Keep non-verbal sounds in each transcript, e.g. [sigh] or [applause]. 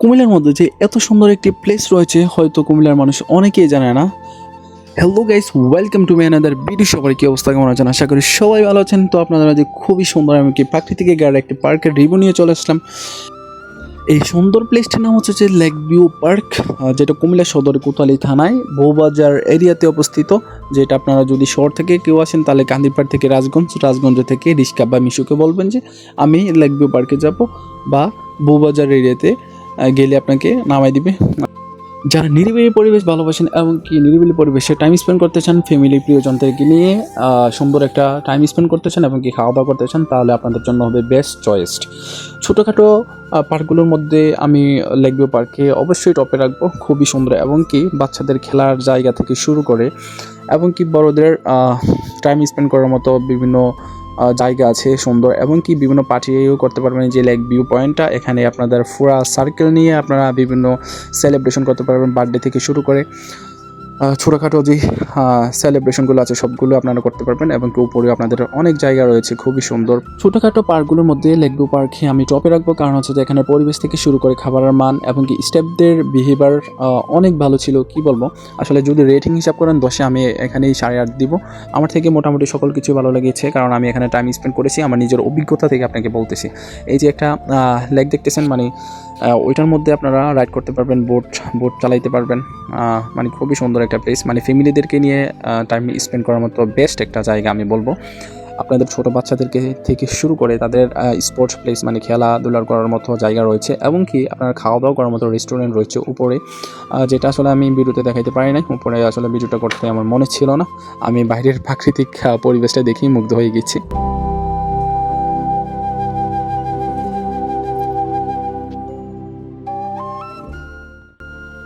কুমিল্লার মধ্যে যে এত সুন্দর একটি প্লেস রয়েছে, হয়তো কুমিল্লার মানুষ অনেকেই জানে না। Hello guys welcome to another video সবার কি অবস্থা, কেমন আছেন? আশা করি সবাই ভালো আছেন। তো আপনারা যে খুবই সুন্দর আমি কি প্রাকৃতিক গাড়ি একটি পার্কের রিভিউ নিয়ে চলে আসলাম। এই সুন্দর প্লেসটির নাম হচ্ছে যে লেক ভিউ পার্ক যেটা কুমিল্লা সদর কোতালি থানায় বউবাজার এরিয়াতে অবস্থিত, যেটা আপনারা যদি শহর থেকে কেউ আসেন, তাহলে কান্দিপাড় থেকে রাজগঞ্জ রাজগঞ্জ থেকে রিস্কা বা মিশুকে বলবেন যে, আমি লেক ভিউ পার্কে যাব বা বউবাজার এরিয়াতে গেলে আপনাকে নামাই দিবে। যারা নিরিবিলি পরিবেশ ভালোবাসেন এবং কি নিরিবিলি পরিবেশে টাইম স্পেন্ড করতে চান ফ্যামিলি প্রিয়জনদেরকে নিয়ে সুন্দর একটা টাইম স্পেন্ড করতে চান এবং কি খাওয়া দাওয়া করতে চান, তাহলে আপনাদের জন্য হবে বেস্ট চয়েস ছোটোখাটো পার্কগুলোর মধ্যে আমি লেকভিউ পার্কে অবশ্যই টপে রাখব। খুবই সুন্দর এবং কি বাচ্চাদের খেলার জায়গা থেকে শুরু করে এবং কি বড়দের টাইম স্পেন্ড করার মতো বিভিন্ন জায়গা আছে সুন্দর এবং কি বিভিন্ন পার্টিও করতে পারবেন যে লেক ভিউ পয়েন্টটা। এখানে আপনাদের ফুরা সার্কেল নিয়ে আপনারা বিভিন্ন সেলিব্রেশন করতে পারবেন বার্থডে থেকে শুরু করে। ছোটোখাটো যে সেলিব্রেশনগুলো আছে, সবগুলো আপনারা করতে পারবেন এবং কি উপরেও আপনাদের অনেক জায়গা রয়েছে, খুবই সুন্দর। ছোটোখাটো পার্কগুলোর মধ্যে লেকভিউ পার্কে আমি টপে রাখব, কারণ হচ্ছে যে এখানে পরিবেশ থেকে শুরু করে খাবারের মান এবং কি স্টেপদের বিহেভিয়ার অনেক ভালো ছিল, কি বলব? আসলে যদি রেটিং হিসাব করেন, দশে আমি এখানেই সাড়ে আট দিব। আমার থেকে মোটামুটি সকল কিছু ভালো লেগেছে, কারণ আমি এখানে টাইম স্পেন্ড করেছি, আমার নিজের অভিজ্ঞতা থেকে আপনাকে বলতেছি। এই যে একটা লেক দেখতেছেন মানে ওইটার মধ্যে আপনারা রাইড করতে পারবেন বোট বোট চালাইতে পারবেন। মানে খুবই সুন্দর একটা প্লেস মানে ফ্যামিলিদেরকে নিয়ে টাইম স্পেন্ড করার মতো বেস্ট একটা জায়গা আমি বলব। আপনাদের ছোট বাচ্চাদেরকে থেকে শুরু করে তাদের স্পোর্টস প্লেস মানে খেলাধুলার করার মতো জায়গা রয়েছে। এবং কি, আপনার খাওয়া দাওয়া করার মতো রেস্টুরেন্ট রয়েছে উপরে। যেটা আসলে আমি ভিডিওতে দেখাইতে পারি নাই। উপরে আসলে ভিডিওটা করতে আমার মনে ছিল না। আমি বাইরের প্রাকৃতিক পরিবেশটা দেখেই মুগ্ধ হয়ে গেছি।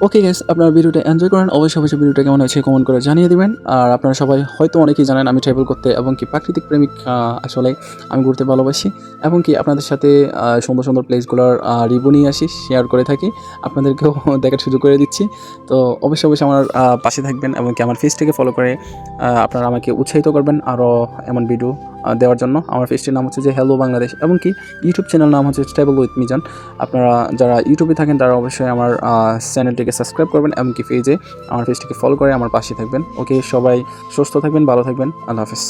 ওকে গ্যাস আপনারা ভিডিওটা এনজয় করেন। অবশ্যই অবশ্যই ভিডিওটা কেমন হয়েছে কমেন্ট করে জানিয়ে দিবেন। আর আপনারা সবাই হয়তো অনেকেই জানেন আমি ট্রাভেল করতে এবং কি প্রাকৃতিক প্রেমিক আসলে আমি ঘুরতে ভালোবাসি এবং কি আপনাদের সাথে সুন্দর সুন্দর প্লেসগুলোর রিভিউ নিয়ে আসি শেয়ার করে থাকি। আপনাদেরকেও [laughs] দেখার সুযোগ করে দিচ্ছি। তো অবশ্যই অবশ্যই আমার পাশে থাকবেন এবং কি আমার ফেসটিকে ফলো করে আপনারা আমাকে উৎসাহিত করবেন। আরও এমন ভিডিও দেওয়ার জন্য। আমার পেজটির নাম হচ্ছে যে হ্যালো বাংলাদেশ এবং কি ইউটিউব চ্যানেল নাম হচ্ছে স্টেবল উইথ মিজান আপনারা যারা ইউটিউবে থাকেন, তারা অবশ্যই আমার চ্যানেলটিকে সাবস্ক্রাইব করবেন এবং কি পেজে আমার পেজটিকে ফলো করে আমার পাশে থাকবেন। ওকে সবাই সুস্থ থাকবেন, ভালো থাকবেন। আল্লাহ হাফেজ।